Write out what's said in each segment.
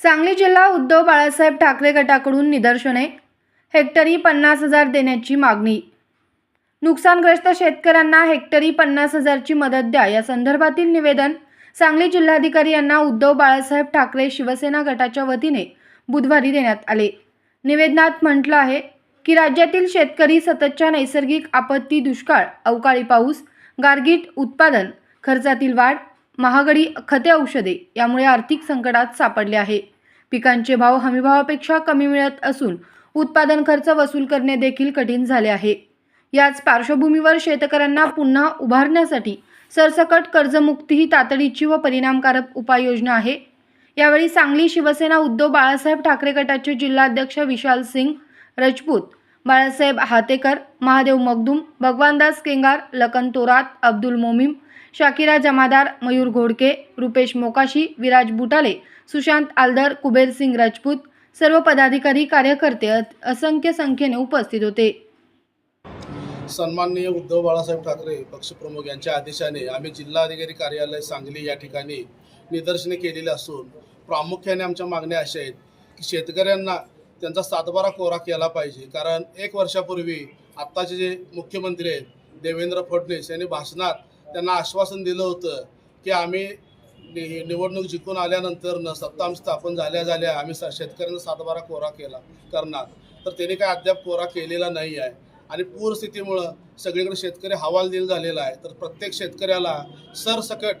सांगली जिल्हा उद्धव बाळासाहेब ठाकरे गटाकडून निदर्शने. हेक्टरी पन्नास हजार देण्याची मागणी. नुकसानग्रस्त शेतकऱ्यांना हेक्टरी पन्नास हजारची मदत द्या या संदर्भातील निवेदन सांगली जिल्हाधिकारी यांना उद्धव बाळासाहेब ठाकरे शिवसेना गटाच्या वतीने बुधवारी देण्यात आले. निवेदनात म्हटलं आहे की राज्यातील शेतकरी सततच्या नैसर्गिक आपत्ती दुष्काळ अवकाळी पाऊस गारगीट उत्पादन खर्चातील वाढ महागडी खते औषधे यामुळे आर्थिक संकटात सापडले आहे. पिकांचे भाव हमीभावापेक्षा कमी मिळत असून उत्पादन खर्च वसूल करणे देखील कठीण झाले आहे. याच पार्श्वभूमीवर शेतकऱ्यांना पुन्हा उभारण्यासाठी सरसकट कर्जमुक्ती ही तातडीची व परिणामकारक उपाययोजना आहे. यावेळी सांगली शिवसेना उद्धव बाळासाहेब ठाकरे गटाचे जिल्हाध्यक्ष विशाल सिंग रजपूत बाळासाहेब हातेकर महादेव मगदूम भगवानदास केंगार लकन तोरात अब्दुल मोमीम शाकिरा जमादार मयूर घोडके रुपेश मोकाशी विराज बुटाले सुशांत आलदर कुबेर सिंग राजपूत सर्व पदाधिकारी कार्यकर्ते असंख्य संख्येने उपस्थित होते. सन्माननीय उद्धव बाळासाहेब ठाकरे पक्षप्रमुख यांच्या आदेशाने आम्ही जिल्हाधिकारी कार्यालय सांगली या ठिकाणी निदर्शने केलेली असून प्रामुख्याने आमच्या मागण्या अशा आहेत की शेतकऱ्यांना त्यांचा सातबारा कोरा केला पाहिजे. कारण एक वर्षापूर्वी आत्ताचे जे मुख्यमंत्री आहेत देवेंद्र फडणवीस यांनी भाषणात त्यांना आश्वासन दिलं होतं की आम्ही नि- निवडणूक जिंकून आल्यानंतर न सत्ता स्थापन झाल्या झाल्या आम्ही स- शेतकऱ्यांना सातबारा कोरा केला करणार. तर त्यांनी काय अद्याप कोरा केलेला नाही आहे. आणि पूरस्थितीमुळं सगळीकडे शेतकरी हवालदिल झालेला आहे. तर प्रत्येक शेतकऱ्याला सरसकट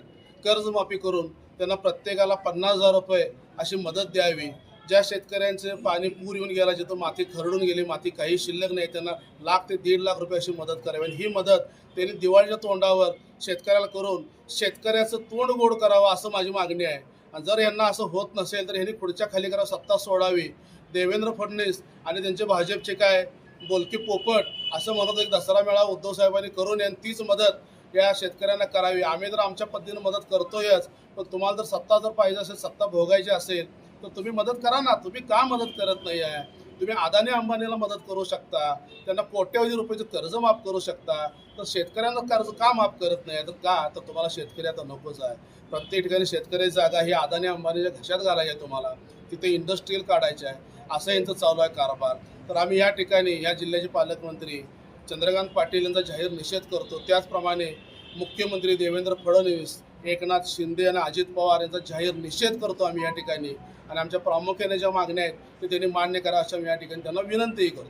कर्जमाफी करून त्यांना प्रत्येकाला पन्नास हजार रुपये अशी मदत द्यावी. ज्या शेतकऱ्यांचे पाणी पूर येऊन गेला जिथं माती खरडून गेली माती काही शिल्लक नाही त्यांना लाख ते दीड लाख रुपयाची अशी मदत करावी. आणि ही मदत त्यांनी दिवाळीच्या तोंडावर शेतकऱ्याला करून शेतकऱ्याचं तोंड गोड करावं असं माझी मागणी आहे. आणि जर यांना असं होत नसेल तर ह्यांनी पुढच्या खाली करा सत्ता सोडावी. देवेंद्र फडणवीस आणि त्यांचे भाजपचे काय बोलकी पोपट असं म्हणत एक दसरा मेळा उद्धव साहेबांनी करून यांनी तीच मदत या शेतकऱ्यांना करावी. आम्ही तर आमच्या पद्धतीने मदत करतोयच पण तुम्हाला जर सत्ता जर पाहिजे असेल सत्ता भोगायची असेल तर तुम्ही मदत करा ना. तुम्ही का मदत करत नाही आहे? तुम्ही अदानी अंबानीला मदत करू शकता. त्यांना कोट्यवधी रुपयाचं कर्ज माफ करू शकता. तर शेतकऱ्यांना कर्ज का माफ करत नाही? तर का? तर तुम्हाला शेतकरी आता नकोच आहे. प्रत्येक ठिकाणी शेतकरी जागा ही अदानी अंबानीच्या घशात घालायची आहे तुम्हाला. तिथे इंडस्ट्रीयल काढायचे आहे. असं यांचं चालू आहे कारभार. तर आम्ही या ठिकाणी या जिल्ह्याचे पालकमंत्री चंद्रकांत पाटील यांचा जाहीर निषेध करतो. त्याचप्रमाणे मुख्यमंत्री देवेंद्र फडणवीस एकनाथ शिंदे आणि अजित पवार यांचा जाहीर निषेध करतो आम्ही या ठिकाणी. आणि आमच्या प्रामुख्याने ज्या मागण्या आहेत ते त्यांनी मान्य करा अशा मी या ठिकाणी त्यांना विनंतीही करतो.